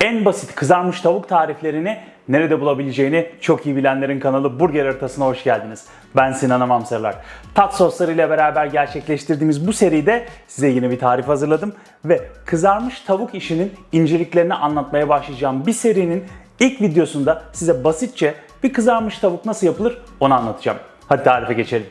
En basit kızarmış tavuk tariflerini nerede bulabileceğini çok iyi bilenlerin kanalı Burger Haritası'na hoş geldiniz. Ben Sinan Amamsarlar. Tat sosları ile beraber gerçekleştirdiğimiz bu seride size yine bir tarif hazırladım ve kızarmış tavuk işinin inceliklerini anlatmaya başlayacağım bir serinin ilk videosunda size basitçe bir kızarmış tavuk nasıl yapılır onu anlatacağım. Hadi tarife geçelim.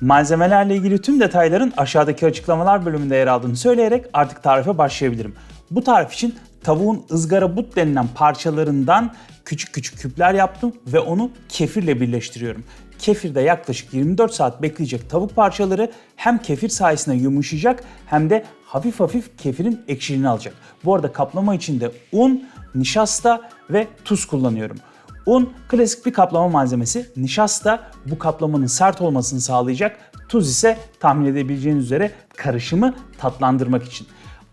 Malzemelerle ilgili tüm detayların aşağıdaki açıklamalar bölümünde yer aldığını söyleyerek artık tarife başlayabilirim. Bu tarif için tavuğun ızgara but denilen parçalarından küçük küçük küpler yaptım ve onu kefirle birleştiriyorum. Kefirde yaklaşık 24 saat bekleyecek tavuk parçaları hem kefir sayesinde yumuşayacak hem de hafif hafif kefirin ekşiliğini alacak. Bu arada kaplama için de un, nişasta ve tuz kullanıyorum. Un klasik bir kaplama malzemesi. Nişasta bu kaplamanın sert olmasını sağlayacak. Tuz ise tahmin edebileceğiniz üzere karışımı tatlandırmak için.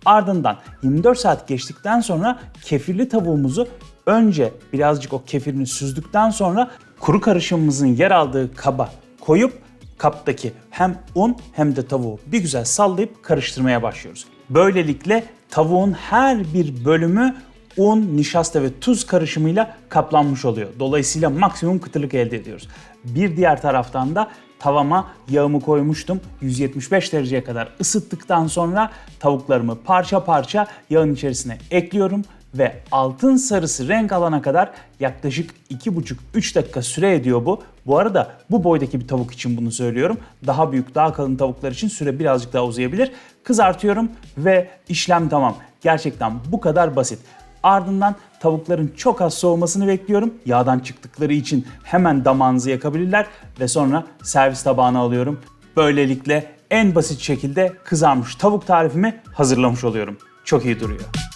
Ardından 24 saat geçtikten sonra kefirli tavuğumuzu önce birazcık o kefirini süzdükten sonra kuru karışımımızın yer aldığı kaba koyup kaptaki hem un hem de tavuğu bir güzel sallayıp karıştırmaya başlıyoruz. Böylelikle tavuğun her bir bölümü un, nişasta ve tuz karışımıyla kaplanmış oluyor. Dolayısıyla maksimum kıtırlık elde ediyoruz. Bir diğer taraftan da tavama yağımı koymuştum. 175 dereceye kadar ısıttıktan sonra tavuklarımı parça parça yağın içerisine ekliyorum ve altın sarısı renk alana kadar yaklaşık 2,5-3 dakika süre ediyor bu. Bu arada bu boydaki bir tavuk için bunu söylüyorum. Daha büyük, daha kalın tavuklar için süre birazcık daha uzayabilir. Kızartıyorum ve işlem tamam. Gerçekten bu kadar basit. Ardından tavukların çok az soğumasını bekliyorum. Yağdan çıktıkları için hemen damağınızı yakabilirler ve sonra servis tabağına alıyorum. Böylelikle en basit şekilde kızarmış tavuk tarifimi hazırlamış oluyorum. Çok iyi duruyor.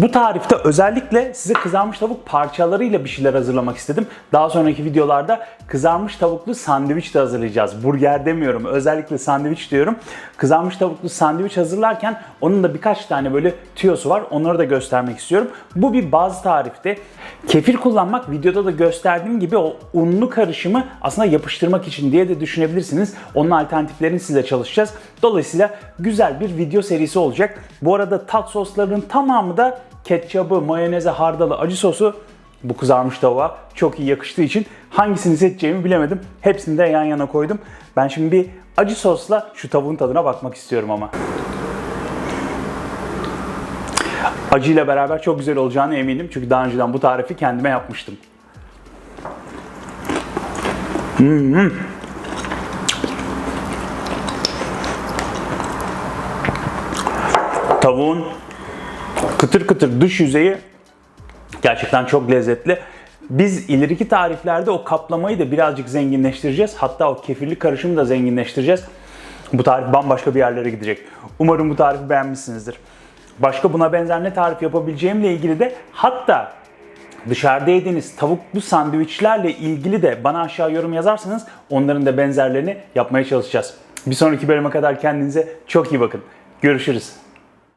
Bu tarifte özellikle size kızarmış tavuk parçalarıyla bir şeyler hazırlamak istedim. Daha sonraki videolarda kızarmış tavuklu sandviç de hazırlayacağız. Burger demiyorum, özellikle sandviç diyorum. Kızarmış tavuklu sandviç hazırlarken onun da birkaç tane böyle tüyosu var. Onları da göstermek istiyorum. Bu bir baz tarifte. Kefir kullanmak videoda da gösterdiğim gibi o unlu karışımı aslında yapıştırmak için diye de düşünebilirsiniz. Onun alternatiflerini size çalışacağız. Dolayısıyla güzel bir video serisi olacak. Bu arada tat soslarının tamamı da ketçabı, mayoneze, hardalı, acı sosu bu kızarmış tavuğa çok iyi yakıştığı için hangisini seçeceğimi bilemedim. Hepsini de yan yana koydum. Ben şimdi bir acı sosla şu tavuğun tadına bakmak istiyorum ama. Acıyla beraber çok güzel olacağını eminim. Çünkü daha önceden bu tarifi kendime yapmıştım. Hmm. Tavuğun kıtır kıtır dış yüzeyi gerçekten çok lezzetli. Biz ileriki tariflerde o kaplamayı da birazcık zenginleştireceğiz. Hatta o kefirli karışımı da zenginleştireceğiz. Bu tarif bambaşka bir yerlere gidecek. Umarım bu tarifi beğenmişsinizdir. Başka buna benzer ne tarif yapabileceğimle ilgili de hatta dışarıda yediğiniz tavuklu sandviçlerle ilgili de bana aşağı yorum yazarsanız onların da benzerlerini yapmaya çalışacağız. Bir sonraki bölüme kadar kendinize çok iyi bakın. Görüşürüz.